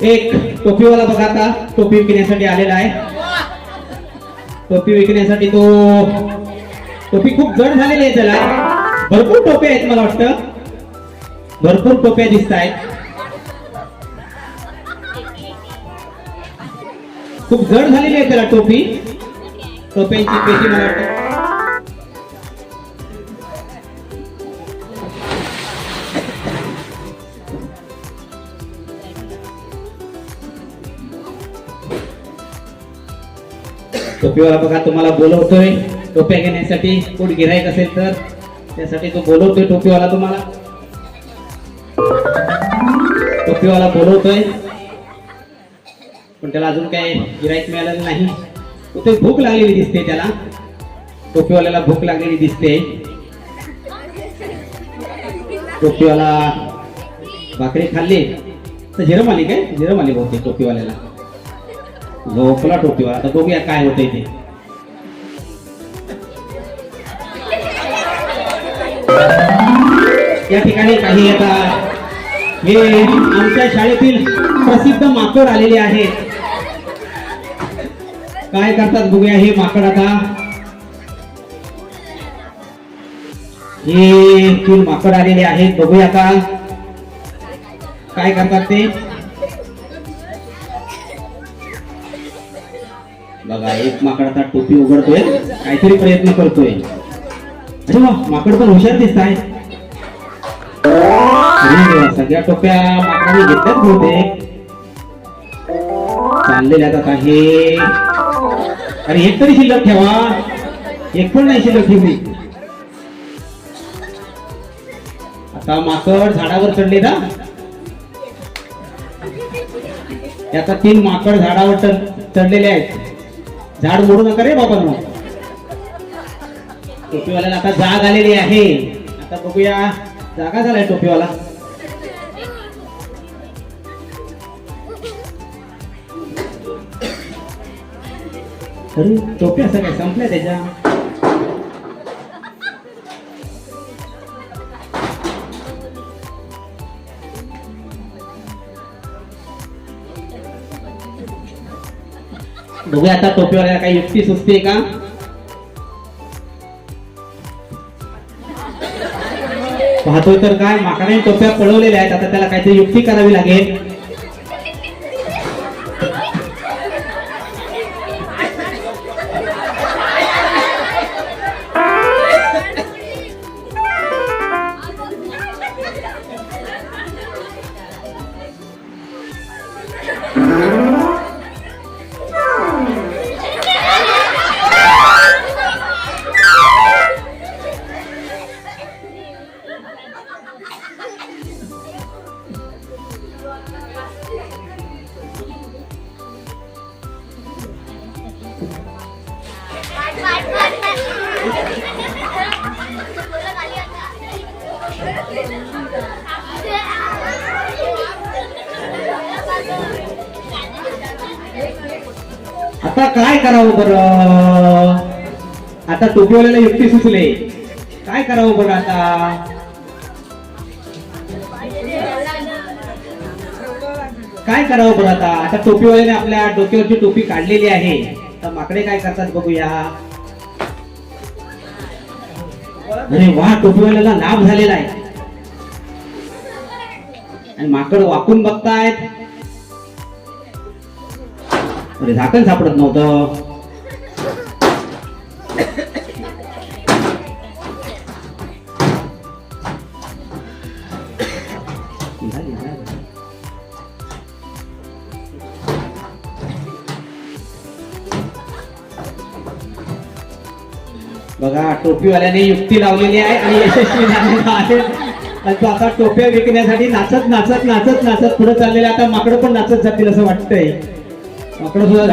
एक टोपीवाला बघा आता टोपी विकण्यासाठी आलेला आहे. टोपी विकण्यासाठी तो टोपी खूप जड झालेली आहे त्याला. भरपूर टोप्या आहेत मला वाटतं. भरपूर टोप्या दिसत आहेत. खूप जड झालेली आहे त्याला टोपी. टोप्यांची पेटी मला वाटतं. टोपीवाला बघा तुम्हाला बोलवतोय. टोप्या घेण्यासाठी कोण गिरायक असेल तर त्यासाठी तो बोलवतोय टोपीवाला तुम्हाला. टोपीवाला बोलवतोय. पण त्याला अजून काही गिरायक मिळालेलं नाही. ते भूक लागलेली दिसते त्याला. टोपीवाल्याला भूक लागलेली दिसते. टोपीवाला भाकरी खाल्ली. तर झिरम आली काय? झिरम आली बहुतेक टोपीवाल्याला. झोपला टोपीवाला आता बघूया काय होतंय ते. या ठिकाणी काही येतात हे आमच्या शाळेतील प्रसिद्ध माकड आलेले आहेत. काय करतात बघूया हे माकड आता. हे तीन माकड आलेले आहेत. बघूया आता. काय करतात ते? बघा एक माकड आता टोपी उघडतोय काहीतरी प्रयत्न करतोय. अरे वा माकड पण हुशार दिसत आहे सगळ्या टोप्या माकडाने घेतल्याच होते चाललेल्या आता आहे अरे एक तरी शिल्लक ठेवा. एक पण नाही शिल्लक ठेवली. आता माकड झाडावर चढले ना त्याचा तीन माकड झाडावर चढलेले आहेत. झाड मोडू नका रे बाबा टोपीवाल्याला आता जाग आलेली आहे. आता बघूया. जागा झालाय टोपीवाला. अरे टोप्या सगळ्या संपल्या त्याच्या? बघूया आता टोपीवाल्याला काही युक्ती सुचते का? पाहतोय तर काय माकडाने टोप्या पळवलेल्या आहेत आता त्याला काहीतरी युक्ती करावी लागेल. आता काय करावं बरं? आता टोपीवाल्याला युक्ती सुचले. काय करावं बरं आता? काय करावं बरं आता? आता टोपीवाल्याने आपल्या डोक्यावरची टोपी काढलेली आहे. आता माकडे काय करतात बघूया. अरे वा टोपीवाल्याला लाभ झालेला आहे. आणि माकड वाकून बघतायत. अरे झाकण सापडत नव्हतं. बघा टोपीवाल्याने युक्ती लावलेली आहे आणि यशस्वी झालेला आहे. आणि तो आता टोप्या विकण्यासाठी नाचत नाचत नाचत नाचत पुढे चाललेला आता माकडं पण नाचत जातील असं वाटतंय. माकडं सुद्धा